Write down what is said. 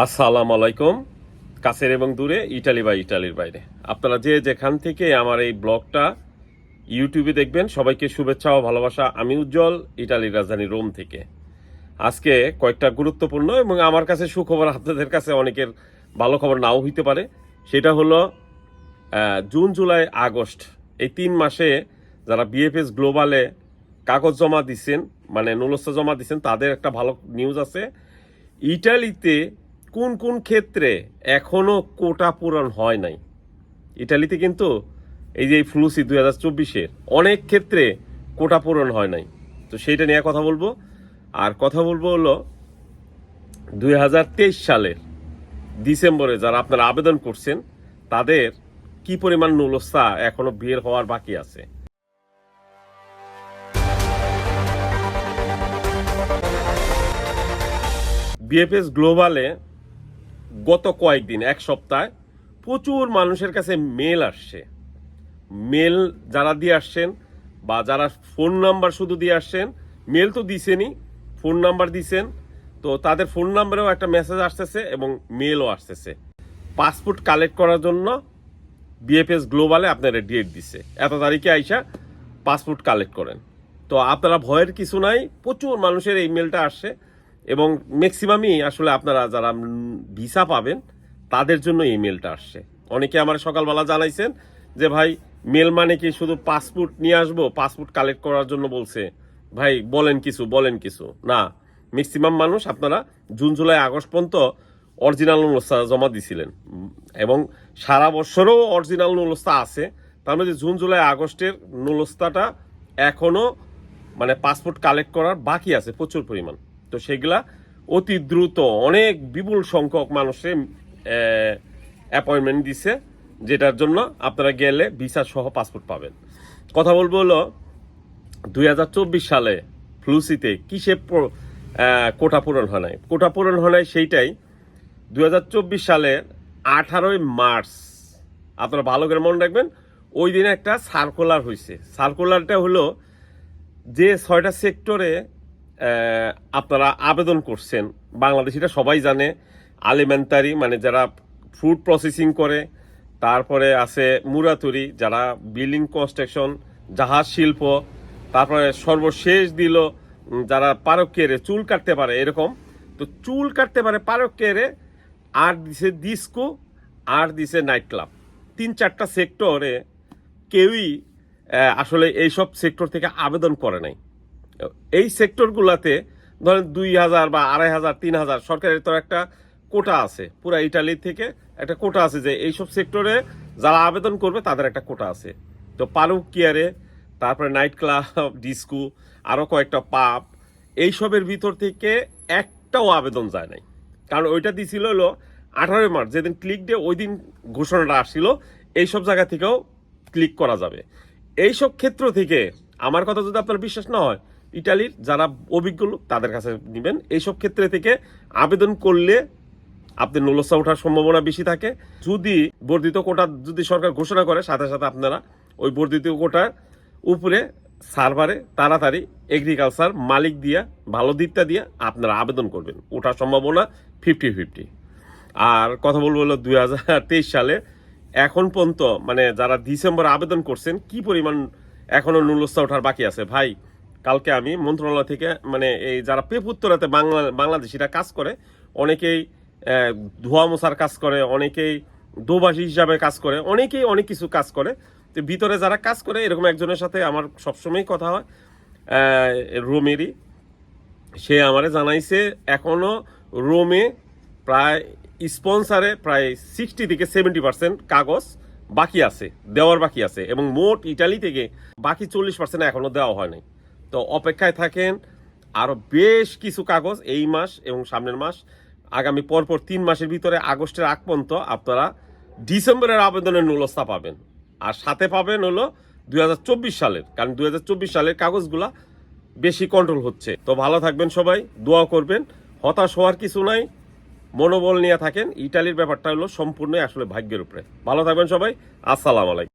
আসসালামু আলাইকুম কাছের এবং দূরে, ইটালি বা ইটালির বাইরে। আপনারা যে যেখান থেকে আমার এই ব্লগটা ইউটিউবে দেখবেন, সবাইকে শুভেচ্ছা ও ভালোবাসা। আমি উজ্জ্বল, ইটালির রাজধানী রোম থেকে। আজকে কয়েকটা গুরুত্বপূর্ণ এবং আমার কাছে সুখবর, আপনাদের কাছে অনেকের ভালো খবর নাও হইতে পারে। সেটা হলো জুন, জুলাই, আগস্ট, এই তিন মাসে যারা বিএফএস গ্লোবালে কাগজ জমা দিচ্ছেন মানে নুলস্থ জমা দিচ্ছেন তাদের একটা ভালো নিউজ আছে। ইটালিতে কোন কোন ক্ষেত্রে এখনও কোটা পূরণ হয় নাই? ইটালিতে কিন্তু এই যে ফ্লুসি দুই হাজার চব্বিশের অনেক ক্ষেত্রে কোটা পূরণ হয় নাই। তো সেইটা নিয়ে কথা বলব। আর কথা বলব হলো দুই হাজার তেইশ সালের ডিসেম্বরে যারা আপনারা আবেদন করছেন, তাদের কি পরিমাণ নুলস্থা এখনও বের হওয়ার বাকি আছে? বিএফএস গ্লোবালে গত কয়েকদিন, এক সপ্তাহে, প্রচুর মানুষের কাছে মেল আসছে। মেল যারা দিয়ে আসছেন বা যারা ফোন নাম্বার শুধু দিয়ে আসছেন মেল তো দিছেনই ফোন নাম্বার দিছেন, তো তাদের ফোন নাম্বারেও একটা মেসেজ আসতেছে এবং মেলও আসতেছে। পাসপোর্ট কালেক্ট করার জন্য বিএফএস গ্লোবালে আপনারা ডেট দিছে। এত তারিখে আইসা পাসপোর্ট কালেক্ট করেন। তো আপনারা ভয়ের কিছু নাই, প্রচুর মানুষের এই মেলটা আসছে। এবং ম্যাক্সিমামই আসলে আপনারা যারা ভিসা পাবেন, তাদের জন্য এই মেলটা আসছে। অনেকে আমার সকালবেলা জানাইছেন যে, ভাই মেল মানে কি শুধু পাসপোর্ট নিয়ে আসব? পাসপোর্ট কালেক্ট করার জন্য বলছে। ভাই, বলেন কিছু বলেন কিছু। না ম্যাক্সিমাম মানুষ আপনারা জুন, জুলাই, আগস্ট পর্যন্ত অরিজিনাল নুলস্তা জমা দিছিলেন। এবং সারা বছরও অরিজিনাল নুলস্তা আছে। তার মধ্যে জুন, জুলাই, আগস্টের নুলস্তাটা এখনও মানে পাসপোর্ট কালেক্ট করার বাকি আছে প্রচুর পরিমাণ। তো সেগুলা অতি দ্রুত, অনেক বিপুল সংখ্যক মানুষের অ্যাপয়েন্টমেন্ট দিছে, যেটার জন্য আপনারা গেলে ভিসা সহ পাসপোর্ট পাবেন। কথা বলব হলো, দুই হাজার চব্বিশ সালে ফ্লুসিতে কিসে কোটা পূরণ হয় নাই? কোটা পূরণ হয় নাই সেইটাই দু হাজার চব্বিশ সালের আঠারোই মার্চ, আপনারা ভালো করে মনে রাখবেন, ওই দিনে একটা সার্কুলার হয়েছে সার্কুলারটা হলো যে ছয়টা সেক্টরে আপনারা আবেদন করছেন, বাংলাদেশিরা সবাই জানে আলিমেন্টারি মানে যারা ফুড প্রসেসিং করে, তারপরে আছে মুরাতুরি, যারা বিল্ডিং কনস্ট্রাকশন জাহাজ, শিল্প, তারপরে সর্বশেষ দিল যারা পারক কেড়ে চুল কাটতে পারে, এরকম। তো চুল কাটতে পারে পারক কেড়ে আর দিছে ডিস্কো আর দিছে নাইট ক্লাব তিন চারটা সেক্টরে কেউই আসলে এইসব সেক্টর থেকে আবেদন করে নাই। এই সেক্টরগুলোতে ধরেন দুই হাজার বা আড়াই হাজার, তিন হাজার সরকারের তো একটা কোটা আছে। পুরো ইটালি থেকে একটা কোটা আছে যে এইসব সেক্টরে যারা আবেদন করবে তাদের একটা কোটা আছে। তো পালুক কিয়ারে তারপরে নাইট ক্লাব, ডিস্কো আরও কয়েকটা পাব, এইসবের ভিতর থেকে একটাও আবেদন যায় নাই। কারণ ওইটা দিছিল হলো আঠারোই মার্চ, যেদিন ক্লিক ডে, ওই দিন ঘোষণাটা আসছিল, এইসব জায়গা থেকেও ক্লিক করা যাবে। এইসব ক্ষেত্র থেকে আমার কথা যদি আপনার বিশ্বাস না হয় ইটালির যারা অভিজ্ঞ লোক, তাদের কাছে নেবেন। এইসব ক্ষেত্রে থেকে আবেদন করলে আপনার নুলসা ওঠার সম্ভাবনা বেশি থাকে। যদি বর্ধিত কোটা যদি সরকার ঘোষণা করে, সাথে সাথে আপনারা ওই বর্ধিত কোটার উপরে সার্ভারে তাড়াতাড়ি এগ্রিকালচার মালিক দিয়া, ভালো দিকটা দিয়ে আপনারা আবেদন করবেন। ওঠার সম্ভাবনা ফিফটি ফিফটি আর কথা বলব হলো দু হাজার তেইশ সালে। এখন পর্যন্ত মানে যারা ডিসেম্বর আবেদন করছেন, কি পরিমাণ এখনও নুলস্থা ওঠার বাকি আছে? ভাই কালকে আমি মন্ত্রণালয় থেকে মানে এই যারা পেপুত্তরাতে বাংলা, বাংলাদেশিরা কাজ করে, অনেকেই ধোয়া মোছার কাজ করে, অনেকেই দোবাসী হিসাবে কাজ করে, অনেকেই অনেক কিছু কাজ করে। তো ভিতরে যারা কাজ করে, এরকম একজনের সাথে আমার সবসময় কথা হয়। রোমেরই। সে আমারে জানাইছে এখনও রোমে প্রায় স্পন্সারে প্রায় সিক্সটি থেকে সেভেন্টি পার্সেন্ট কাগজ বাকি আছে, দেওয়ার বাকি আছে এবং মোট ইটালি থেকে বাকি চল্লিশ পার্সেন্ট এখনও দেওয়া হয় নাই। তো অপেক্ষায় থাকেন আরও বেশ কিছু কাগজ এই মাস এবং সামনের মাস। আগামী পরপর তিন মাসের ভিতরে আগস্টের আগ পর্যন্ত আপনারা ডিসেম্বরের আবেদনের নুলস্থা পাবেন। আর সাথে পাবেন হলো দুই হাজার চব্বিশ সালের, কারণ দুই হাজার চব্বিশ সালের কাগজগুলা বেশি কন্ট্রোল হচ্ছে। তো ভালো থাকবেন সবাই দোয়া করবেন। হতাশ হওয়ার কিছু নাই, মনোবল নিয়ে থাকেন। ইটালির ব্যাপারটা হলো সম্পূর্ণই আসলে ভাগ্যের উপরে। ভালো থাকবেন সবাই, আসসালাম আলাইকুম।